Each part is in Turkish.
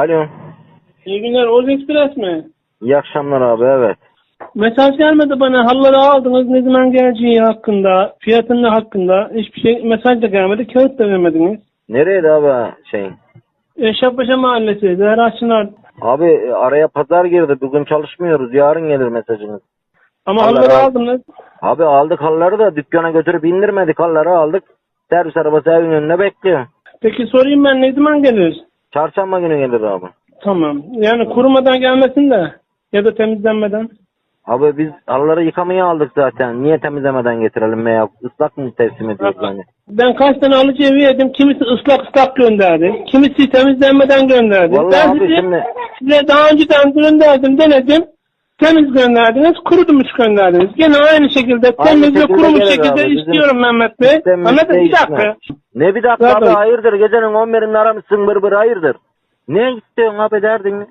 Alo. İyi günler. Oğuz Express mi? İyi akşamlar abi evet. Mesaj gelmedi bana. Halları aldınız. Ne zaman geleceği hakkında, fiyatının hakkında. Hiçbir şey mesaj da gelmedi. Kağıt da vermediniz. Nereydi abi şey? Eşrefpaşa Mahallesi. Zehra Çınar. Abi araya pazar girdi. Bugün çalışmıyoruz. Yarın gelir mesajınız. Ama halları aldınız. Abi aldık halları da dükkana götürüp indirmedik halları aldık. Servis arabası evin önünde bekliyor. Peki sorayım ben ne zaman gelir? Çarşamba günü gelir abi. Tamam. Yani kurumadan gelmesin de. Ya da temizlenmeden. Abi biz halıları yıkamaya aldık zaten. Niye temizlemeden getirelim veya ıslak mı teslim ediyoruz yani? Ben kaç tane alıcı evi yedim. Kimisi ıslak ıslak gönderdi. Kimisi temizlenmeden gönderdi. Vallahi ben abi size, şimdi- size daha önceden gönderdim denedim. Temiz gönderdiniz, kurutmuş gönderdiniz. Gene aynı şekilde Aynı temiz ve şekilde kurumuş gelir şekilde abi, bizim istiyorum Mehmet Bey. sistemimiz Anladın bir dakika. Ne bir dakika Zaten- abi hayırdır gecenin 11'inde aramışsın bır bır hayırdır. Ne istiyorsun abi derdin ne?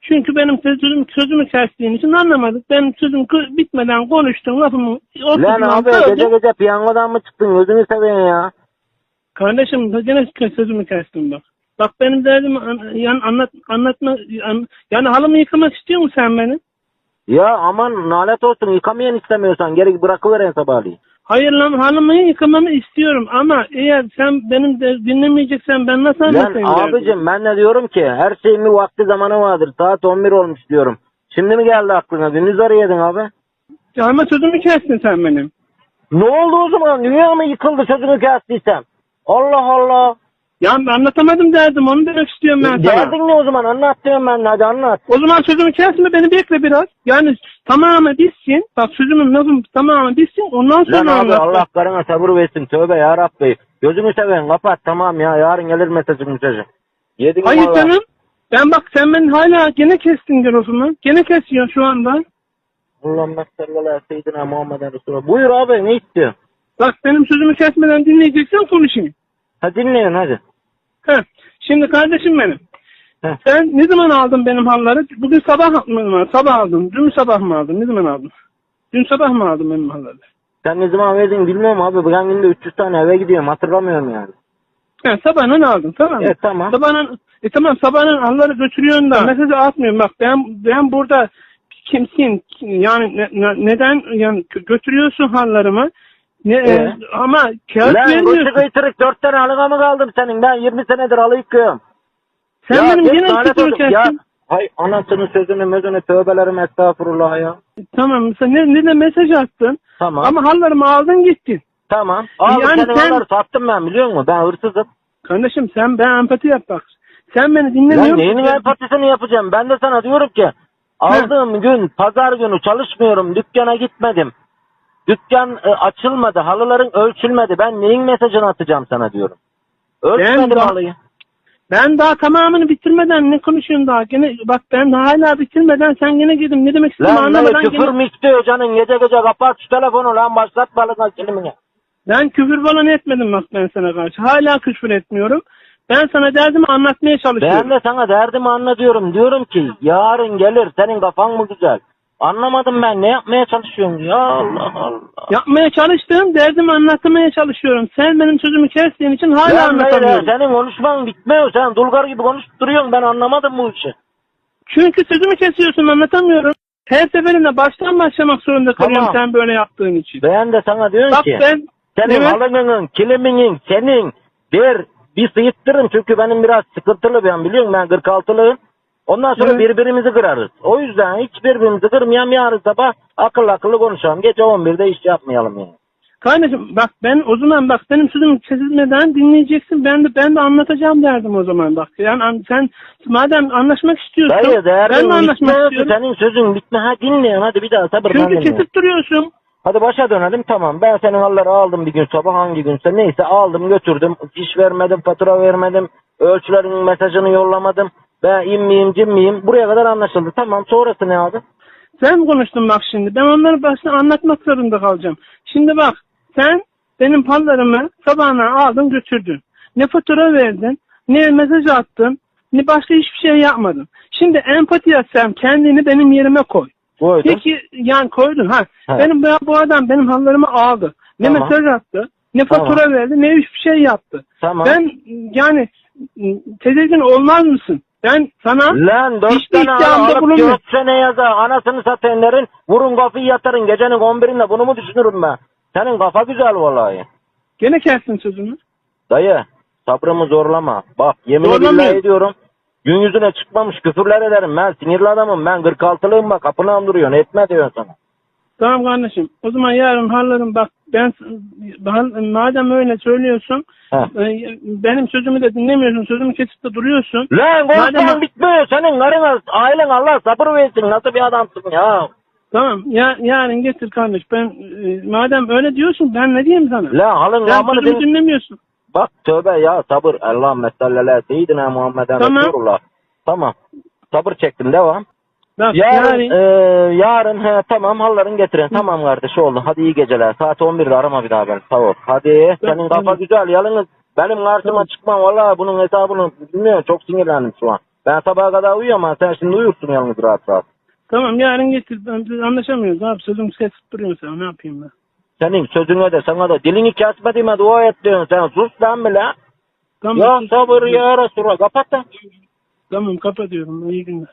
Çünkü benim sözüm, sözümü kestiğin için anlamadık. Ben sözüm kı- bitmeden konuştum lafımı. Lan abi gece gece piyangodan mı çıktın gözünü seveyim ya. Kardeşim gene sözümü kestim bak. Bak benim derdim an- yani anlat anlatma an- yani halımı yıkamak istiyor musun sen beni? Ya aman nalet olsun yıkamayan istemiyorsan geri bırakıveren sabahleyin. Hayır lan halımı yıkamamı istiyorum ama eğer sen benim de dinlemeyeceksen ben nasıl Lan anlatayım derdimi? abicim ben de diyorum ki her şeyin bir vakti zamanı vardır. Saat 11 olmuş diyorum. Şimdi mi geldi aklına? Gündüz arayadın abi. Ya ama sözümü kestin sen benim. Ne oldu o zaman? Dünya mı yıkıldı sözünü kestiysem? Allah Allah. Ya ben anlatamadım derdim onu demek istiyorum ben sana. Derdin ne o zaman? Anlat diyorum ben hadi anlat. O zaman sözümü kesme beni bekle biraz. Yani tamamı bitsin. Bak sözümün lafım tamamı bitsin ondan sonra Lan abi anlat. Allah karına sabır versin. Tövbe ya Rabbi. Gözünü seveyim kapat tamam ya. Yarın gelir mesajın mesajı. Yedin Hayır valla. canım. Ben bak sen beni hala gene kestin lafımı. Gene kesiyorsun şu anda. Allah'ım sallallahu aleyhi seyyidina Muhammeden Resulullah. Buyur abi ne istiyorsun? Bak benim sözümü kesmeden dinleyeceksen konuşayım. Ha dinleyin hadi. Heh. Şimdi kardeşim benim. Heh. Sen ne zaman aldın benim halları? Bugün sabah mı? Sabah aldım. Dün sabah mı aldın? Ne zaman aldın? Dün sabah mı aldın benim halları? Sen ne zaman verdin bilmiyorum abi. Ben günde 300 tane eve gidiyorum hatırlamıyorum yani. He sabahın aldın tamam mı? Evet tamam. Sabahın, e tamam sabahın halları götürüyorsun da mesajı atmıyorum. Bak ben ben burada kimsin? Yani ne- ne- neden yani gö- götürüyorsun hallarımı? Ne, Ee? ama kağıt Lan vermiyorsun. götü kıytırık 4 tane halığa mı kaldım senin? Ben 20 senedir halı yıkıyorum. Sen benim git yine. Ya kestin. hay anasının sözünü mözünü tövbelerim estağfurullah ya. Tamam sen ne, ne de mesaj attın. Tamam. Ama hallarımı aldın gittin. Tamam. Abi Yani senin sen- sattım ben biliyor musun? Ben hırsızım. Kardeşim sen ben empati yap bak. Sen beni Lan dinlemiyorsun. neyin empatisini yapacağım? Ben de sana diyorum ki aldığım gün pazar günü çalışmıyorum. Dükkana gitmedim. Dükkan e, açılmadı. Halıların ölçülmedi. Ben neyin mesajını atacağım sana diyorum. Ölçmedim Ben halıyı. Ben daha tamamını bitirmeden ne konuşuyorsun daha? Gene bak ben hala bitirmeden sen gene girdim. Ne demek istediğimi Lan ne anlamadan küfür gene... mü istiyor canın? Gece gece kapat şu telefonu lan başlat balına kelimini. Ben küfür falan etmedim bak ben sana karşı. Hala küfür etmiyorum. Ben sana derdimi anlatmaya çalışıyorum. Ben de sana derdimi anlatıyorum. Diyorum ki yarın gelir senin kafan mı güzel? Anlamadım ben ne yapmaya çalışıyorsun ya Allah Allah. Yapmaya çalıştığım derdimi anlatmaya çalışıyorum. Sen benim sözümü kestiğin için hala ya, anlatamıyorum. senin konuşman bitmiyor. Sen dulgar gibi konuşup duruyorsun. Ben anlamadım bu işi. Çünkü sözümü kesiyorsun anlatamıyorum. Her seferinde baştan başlamak zorunda kalıyorum Tamam. sen böyle yaptığın için. Ben de sana diyorum Bak ki ben senin Evet. halının, kiliminin, senin bir bir sıyıttırın. Çünkü benim biraz sıkıntılı ben biliyorum ben 46'lıyım. Ondan sonra Evet. birbirimizi kırarız. O yüzden hiç birbirimizi kırmayalım yarın sabah akıllı akıllı konuşalım. Gece 11'de iş yapmayalım yani. Kardeşim bak ben o zaman bak benim sözümü kesilmeden dinleyeceksin. Ben de ben de anlatacağım derdim o zaman bak. Yani an- sen madem anlaşmak istiyorsun Hayır ben değerli de anlaşmak bitmiyor ki istiyorum. senin sözün bitme. Ha dinleyin hadi bir daha sabırla Çünkü kesip duruyorsun. Hadi başa dönelim tamam. Ben senin halları aldım bir gün sabah hangi günse neyse aldım götürdüm. Fiş vermedim, fatura vermedim. Ölçülerin mesajını yollamadım. Ben in miyim cim miyim? Buraya kadar anlaşıldı. Tamam sonrası ne abi? Sen konuştun bak şimdi. Ben onları başta anlatmak zorunda kalacağım. Şimdi bak sen benim pallarımı sabahına aldın götürdün. Ne fatura verdin, ne mesaj attın, ne başka hiçbir şey yapmadın. Şimdi empati yapsam kendini benim yerime koy. Koydum. Peki yani koydun ha. Ha. Benim bu, bu adam benim hallarımı aldı. Ne Tamam. mesaj attı, ne Tamam. fatura verdi, ne hiçbir şey yaptı. Tamam. Ben yani tedirgin olmaz mısın? Ben sana Lan dört hiçbir tane iddiamda alıp yaza anasını sateenlerin vurun kafayı yatırın gecenin on birinde bunu mu düşünürüm ben? Senin kafa güzel vallahi. Gene kestin sözümü. Dayı sabrımı zorlama. Bak yemin Zorlamıyorum. billahi ediyorum. Gün yüzüne çıkmamış küfürler ederim. Ben sinirli adamım. Ben 46'lıyım bak kapını andırıyorsun. Etme diyorsun sana. Tamam kardeşim. O zaman yarın hallerim bak ben ben- madem öyle söylüyorsun Heh. e, benim sözümü de dinlemiyorsun. Sözümü kesip de duruyorsun. Lan Madem- konuşman bitmiyor. Senin karın ailen Allah sabır versin. Nasıl bir adamsın ya? Tamam. Ya, yarın getir kardeş. Ben e, madem öyle diyorsun ben ne diyeyim sana? Lan halın Sen sözümü din... dinlemiyorsun. Bak tövbe ya sabır. Allah mesalleler. Seyyidina Muhammeden Tamam. Resulullah. Tamam. Sabır çektim devam. Bak Yarın, yarın, e, yarın he, tamam halların getirin. Tamam kardeş oldu. Hadi iyi geceler. Saat 11'de arama bir daha beni. Sağ ol. Hadi. Senin kafa güzel. Yalnız benim karşıma Tamam. çıkma. Valla bunun hesabını bilmiyorum. Çok sinirlendim şu an. Ben sabaha kadar uyuyorum ama sen şimdi uyursun yalnız rahat rahat. tamam yarın getir. Ben, biz anlaşamıyoruz abi. Sözümü kesip duruyorsun sen. Ne yapayım ben? Senin sözüne de sana da dilini kesmediğime dua et diyorsun sen. Sus lan bile. Tamam, Ya sabır ya Resulallah. Kapat da. Tamam kapatıyorum. İyi günler.